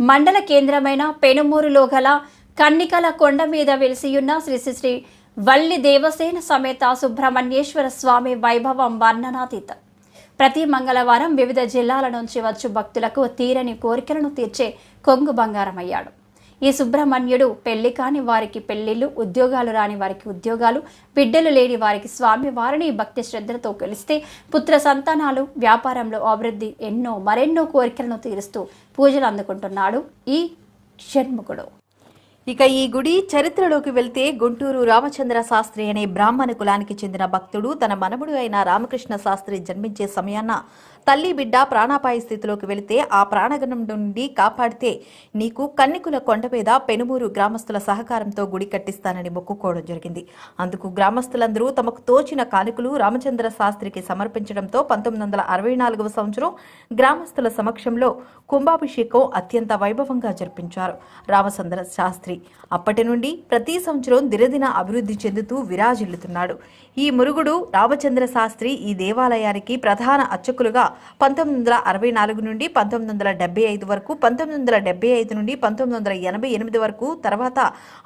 మండల కేంద్రమైన పెనుమూరులో గల కన్నికల కొండ మీద వెలిసియున్న శ్రీ శ్రీ వల్లి దేవసేన సమేత సుబ్రహ్మణ్యేశ్వర స్వామి వైభవం వర్ణనాతీతం. ప్రతి మంగళవారం వివిధ జిల్లాల నుంచి వచ్చు భక్తులకు తీరని కోరికలను తీర్చే కొంగు బంగారమయ్యాడు. ఈ సుబ్రహ్మణ్యుడు పెళ్ళి కాని వారికి పెళ్ళిళ్ళు ఉద్యోగాలు రాని వారికి ఉద్యోగాలు బిడ్డలు లేని వారికి స్వామి వారిని భక్తి శ్రద్ధలతో కలిస్తే పుత్ర సంతానాలు వ్యాపారంలో అభివృద్ధి ఎన్నో మరెన్నో కోరికలను తీరుస్తూ పూజలు అందుకుంటున్నాడు ఈ షణ్ముఖుడు. ఇక ఈ గుడి చరిత్రలోకి వెళ్తే గుంటూరు రామచంద్ర శాస్త్రి అనే బ్రాహ్మణ కులానికి చెందిన భక్తుడు తన మనముడు అయిన రామకృష్ణ శాస్త్రి జన్మించే సమయాన తల్లి బిడ్డ ప్రాణాపాయ స్థితిలోకి వెళితే ఆ ప్రాణగణం నుండి కాపాడితే నీకు కన్నికుల కొండ మీద పెనుమూరు గ్రామస్తుల సహకారంతో గుడి కట్టిస్తానని మొక్కుకోవడం జరిగింది. అందుకు గ్రామస్తులందరూ తమకు తోచిన కానుకలు రామచంద్ర శాస్త్రికి సమర్పించడంతో పంతొమ్మిది వందల అరవై నాలుగవ సంవత్సరం గ్రామస్తుల సమక్షంలో కుంభాభిషేకం అత్యంత వైభవంగా జరిపించారు. రామచంద్ర శాస్త్రి అప్పటి నుండి ప్రతి సంవత్సరం దినదిన అభివృద్ధి చెందుతూ విరాజిల్లుతున్నాడు. ఈ మురుగుడు రామచంద్ర శాస్త్రి ఈ దేవాలయానికి ప్రధాన అర్చకులుగా పంతొమ్మిది వందల అరవై నాలుగు నుండి పంతొమ్మిది వందల డెబ్బై ఐదు వరకు పంతొమ్మిది వందల డెబ్బై ఐదు నుండి పంతొమ్మిది వందల ఎనభై ఎనిమిది వరకు తర్వాత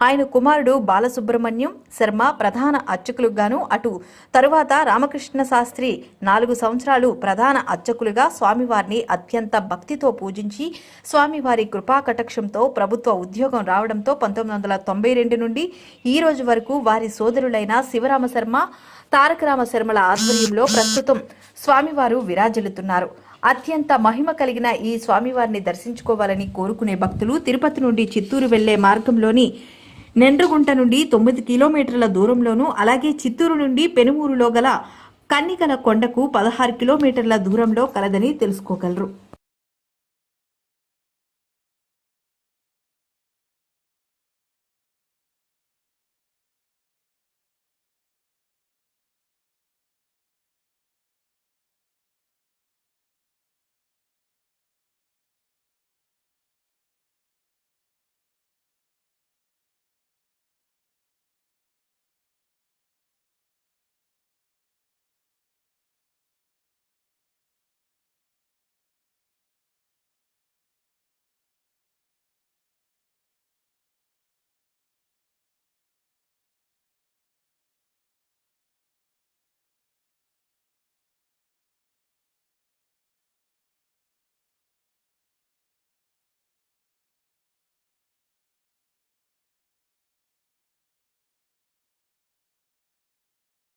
ఆయన కుమారుడు బాలసుబ్రహ్మణ్యం శర్మ ప్రధాన అర్చకులుగాను అటు తరువాత రామకృష్ణ శాస్త్రి నాలుగు సంవత్సరాలు ప్రధాన అర్చకులుగా స్వామివారిని అత్యంత భక్తితో పూజించి స్వామివారి కృపా కటాక్షంతో ప్రభుత్వ ఉద్యోగం రావడంతో పంతొమ్మిది వందల తొంభై రెండు నుండి ఈ రోజు వరకు వారి సోదరులైన శివరామ శర్మ తారక శర్మల ఆధ్వర్యంలో ప్రస్తుతం స్వామివారు విరాజిల్లుతున్నారు. అత్యంత మహిమ కలిగిన ఈ స్వామివారిని దర్శించుకోవాలని కోరుకునే భక్తులు తిరుపతి నుండి చిత్తూరు వెళ్ళే మార్గంలోని నెండ్రుగుంట నుండి తొమ్మిది కిలోమీటర్ల దూరంలోనూ అలాగే చిత్తూరు నుండి పెనుమూరులో గల కన్నికల కొండకు పదహారు కిలోమీటర్ల దూరంలో కలదని తెలుసుకోగలరు.